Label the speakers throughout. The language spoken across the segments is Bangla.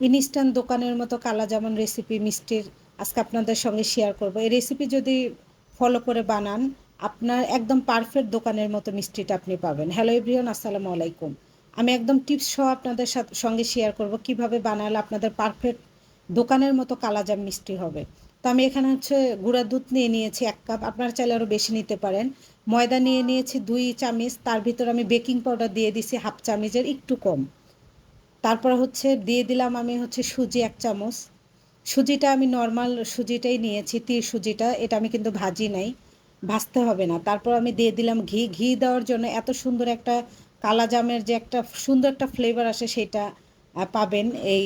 Speaker 1: ইনস্ট্যান্ট দোকানের মতো কালা জামন রেসিপি মিষ্টির আজকে আপনাদের সঙ্গে শেয়ার করব। এই রেসিপি যদি ফলো করে বানান, আপনার একদম পারফেক্ট দোকানের মতো মিষ্টিটা আপনি পাবেন। হ্যালো এভরিওন আসসালামু আলাইকুম। আমি একদম টিপস সহ আপনাদের সাথে সঙ্গে শেয়ার করব কীভাবে বানালে আপনাদের পারফেক্ট দোকানের মতো কালাজাম মিষ্টি হবে। তো আমি এখানে হচ্ছে গুঁড়া দুধ নিয়ে নিয়েছি এক কাপ, আপনারা চাইলে আরও বেশি নিতে পারেন। ময়দা নিয়ে নিয়েছি দুই চামচ, তার ভিতর আমি বেকিং পাউডার দিয়ে দিছি হাফ চামচের, একটু কম। তারপর হচ্ছে দিয়ে দিলাম আমি হচ্ছে সুজি এক চামচ। সুজিটা আমি নর্মাল সুজিটাই নিয়েছি তীর সুজিটা, এটা আমি কিন্তু ভাজি নাই, ভাজতে হবে না। তারপর আমি দিয়ে দিলাম ঘি। ঘি দেওয়ার জন্য এত সুন্দর একটা কালা জামের যে একটা সুন্দর একটা ফ্লেভার আসে সেটা পাবেন এই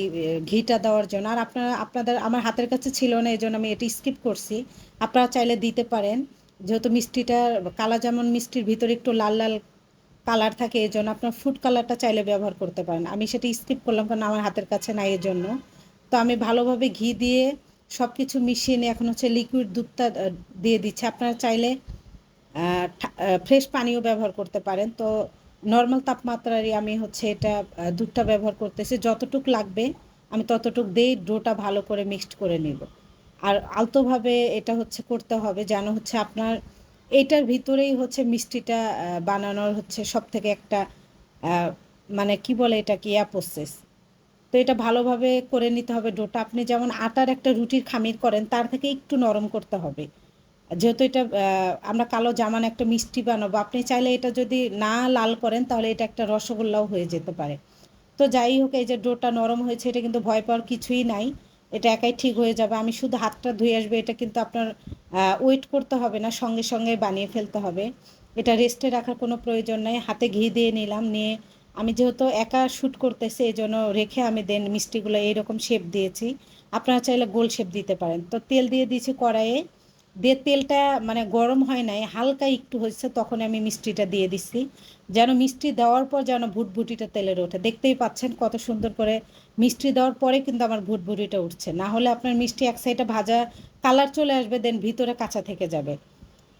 Speaker 1: ঘিটা দেওয়ার জন্য। আর আপনারা, আপনাদের, আমার হাতের কাছে ছিল না এই জন্য আমি এটি স্কিপ করছি। আপনারা চাইলে দিতে পারেন। যেহেতু মিষ্টিটা কালা জামন মিষ্টির ভিতরে একটু লাল লাল কালার থাকে, এই জন্য আপনার ফুড কালারটা চাইলে ব্যবহার করতে পারেন। আমি সেটা স্কিপ করলাম কারণ আমার হাতের কাছে নাই এর জন্য। তো আমি ভালোভাবে ঘি দিয়ে সব কিছু মিশিয়ে নিয়ে এখন হচ্ছে লিকুইড দুধটা দিয়ে দিচ্ছি। আপনারা চাইলে ফ্রেশ পানিও ব্যবহার করতে পারেন। তো নর্মাল তাপমাত্রারই আমি হচ্ছে এটা দুধটা ব্যবহার করতেছি। যতটুক লাগবে, আমি ততটুক দিয়েই ডোটা ভালো করে মিক্সড করে নিব। আর আলতোভাবে এটা হচ্ছে করতে হবে যেন হচ্ছে আপনার এইটার ভিতরেই হচ্ছে মিষ্টিটা বানানোর হচ্ছে সব থেকে একটা মানে কি বলে এটা কি প্রসেস তো এটা ভালোভাবে করে নিতে হবে ডোটা। আপনি যেমন আটার একটা রুটির খামির করেন, তার থেকে একটু নরম করতে হবে। যেহেতু এটা আমরা কালো জামান একটা মিষ্টি বানাবো, আপনি চাইলে এটা যদি না লাল করেন, তাহলে এটা একটা রসগোল্লাও হয়ে যেতে পারে। তো যাই হোক, এই যে ডোটা নরম হয়েছে, এটা কিন্তু ভয় পাওয়ার কিছুই নাই। এটা একাই ঠিক হয়ে যাবে। আমি শুধু হাতটা ধুয়ে আসবে, এটা কিন্তু আপনার ওয়েট করতে হবে না, সঙ্গে সঙ্গে বানিয়ে ফেলতে হবে। এটা রেস্টে রাখার কোনো প্রয়োজন নাই। হাতে ঘি দিয়ে নিলাম, নিয়ে আমি যেহেতু একা শ্যুট করতেছি এই জন্য রেখে আমি দেন মিষ্টিগুলো এইরকম শেপ দিয়েছি। আপনারা চাইলে গোল শেপ দিতে পারেন। তো তেল দিয়ে দিয়েছি কড়াইয়ে। দিয়ে তেলটা মানে গরম হয় নাই, হালকা একটু হয়েছে, তখন আমি মিষ্টিটা দিয়ে দিচ্ছি যেন মিষ্টি দেওয়ার পর যেন ভুটভুটিটা তেলের ওঠে। দেখতেই পাচ্ছেন কত সুন্দর করে মিষ্টি দেওয়ার পরে কিন্তু আমার ভুটভুটিটা উঠছে। না হলে আপনার মিষ্টি এক সাইডে ভাজা কালার চলে আসবে, দেন ভিতরে কাঁচা থেকে যাবে।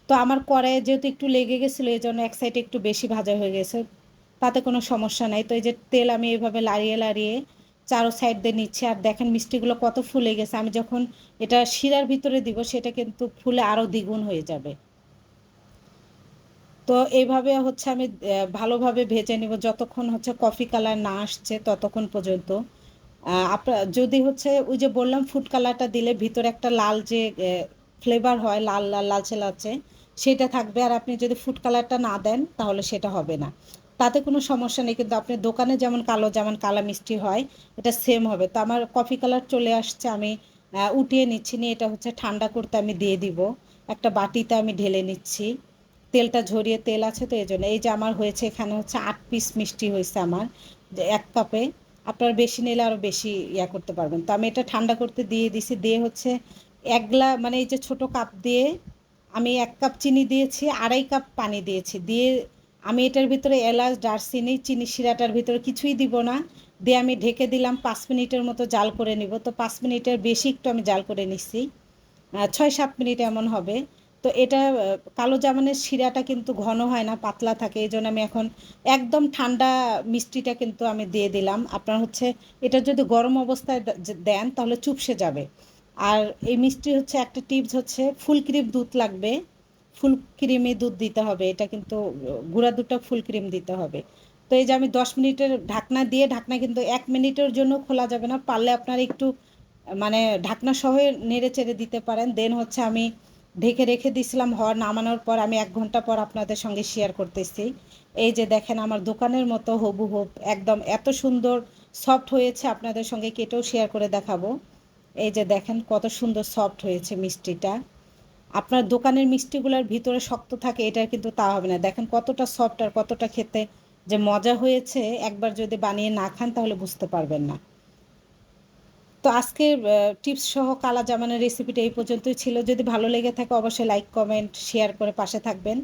Speaker 1: তো আমার কড়াইয়ে যেহেতু একটু লেগে গেছিল, এই জন্য এক সাইডে একটু বেশি ভাজা হয়ে গেছে। তাতে কোনো সমস্যা নাই। তো এই যে তেল আমি এইভাবে লাড়িয়ে লাড়িয়ে চারো সাইড দিয়ে নিচ্ছে। আর দেখেন মিষ্টিগুলো কত ফুলে গেছে। আমি যখন এটা শিরার ভিতরে দিব, সেটা কিন্তু ফুলে আরও দ্বিগুণ হয়ে যাবে। তো এইভাবে হচ্ছে আমি ভালোভাবে ভেজে নিব। যতক্ষণ হচ্ছে কফি কালার না আসছে, ততক্ষণ পর্যন্ত। আপনার যদি হচ্ছে ওই যে বললাম ফুড কালারটা দিলে ভিতরে একটা লাল যে ফ্লেভার হয়, লাল লাল, লালচে লালচে, সেটা থাকবে। আর আপনি যদি ফুড কালারটা না দেন, তাহলে সেটা হবে না। তাতে কোনো সমস্যা নেই, কিন্তু আপনি দোকানে যেমন কালো যেমন কালা মিষ্টি হয়, এটা সেম হবে। তো আমার কফি কালার চলে আসছে, আমি উঠিয়ে নিচ্ছি, নিয়ে এটা হচ্ছে ঠান্ডা করতে আমি দিয়ে দিব। একটা বাটিতে আমি ঢেলে নিচ্ছি। তেলটা ঝরিয়ে তেল আছে তো এই জন্য এই যে আমার হয়েছে, এখানে হচ্ছে আট পিস মিষ্টি হয়েছে আমার, যে এক কাপে আপনার বেশি নিলে আরও বেশি ইয়া করতে পারবেন। তো আমি এটা ঠান্ডা করতে দিয়ে দিছি, দিয়ে হচ্ছে এক গ্লা মানে এই যে ছোট কাপ দিয়ে আমি এক কাপ চিনি দিয়েছি, আড়াই কাপ পানি দিয়েছি। দিয়ে আমি এটার ভিতরে এলাচ, দারচিনি, চিনি শিরাটার ভিতরে কিছুই দিব না। দিয়ে আমি ঢেকে দিলাম পাঁচ মিনিটের মতো জাল করে নিব। তো পাঁচ মিনিটের বেশি একটু আমি জাল করে নিচ্ছি ছয় সাত মিনিট এমন হবে। তো এটা কালো জামানের শিরাটা কিন্তু ঘন হয় না, পাতলা থাকে। এই জন্য আমি এখন একদম ঠান্ডা মিষ্টিটা কিন্তু আমি দিয়ে দিলাম। আপনার হচ্ছে, এটা যদি গরম অবস্থায় দেন তাহলে চুপসে যাবে। আর এই মিষ্টি হচ্ছে, একটা টিপস হচ্ছে ফুল ক্রিম দুধ লাগবে। ফুল ক্রিমে দুধ দিতে হবে, এটা কিন্তু, গুঁড়া দুধটা ফুল ক্রিম দিতে হবে। তো এই যে আমি দশ মিনিটের ঢাকনা দিয়ে, ঢাকনা কিন্তু এক মিনিটের জন্য খোলা যাবে না, পারলে আপনার একটু মানে ঢাকনা সহ নেড়ে চেড়ে দিতে পারেন। দেন হচ্ছে আমি ঢেকে রেখে দিয়েছিলাম হওয়ার নামানোর পর আমি এক ঘণ্টা পর আপনাদের সঙ্গে শেয়ার করতেছি। এই যে দেখেন আমার দোকানের মতো হবু হব, একদম এত সুন্দর সফট হয়েছে, আপনাদের সঙ্গে কেটেও শেয়ার করে দেখাবো। এই যে দেখেন কত সুন্দর সফট হয়েছে মিষ্টিটা। আপনার দোকানের মিষ্টিগুলোর ভিতরে শক্ত থাকে এটা কিন্তু তা হবে না। দেখেন কতটা সফট আর কতটা খেতে যে মজা হয়েছে, একবার যদি বানিয়ে না খান তাহলে বুঝতে পারবেন না। তো আজকের টিপস সহ কালা জামানের রেসিপিটা এই পর্যন্তই ছিল। যদি ভালো লেগে থাকে অবশ্যই লাইক কমেন্ট শেয়ার করে পাশে থাকবেন।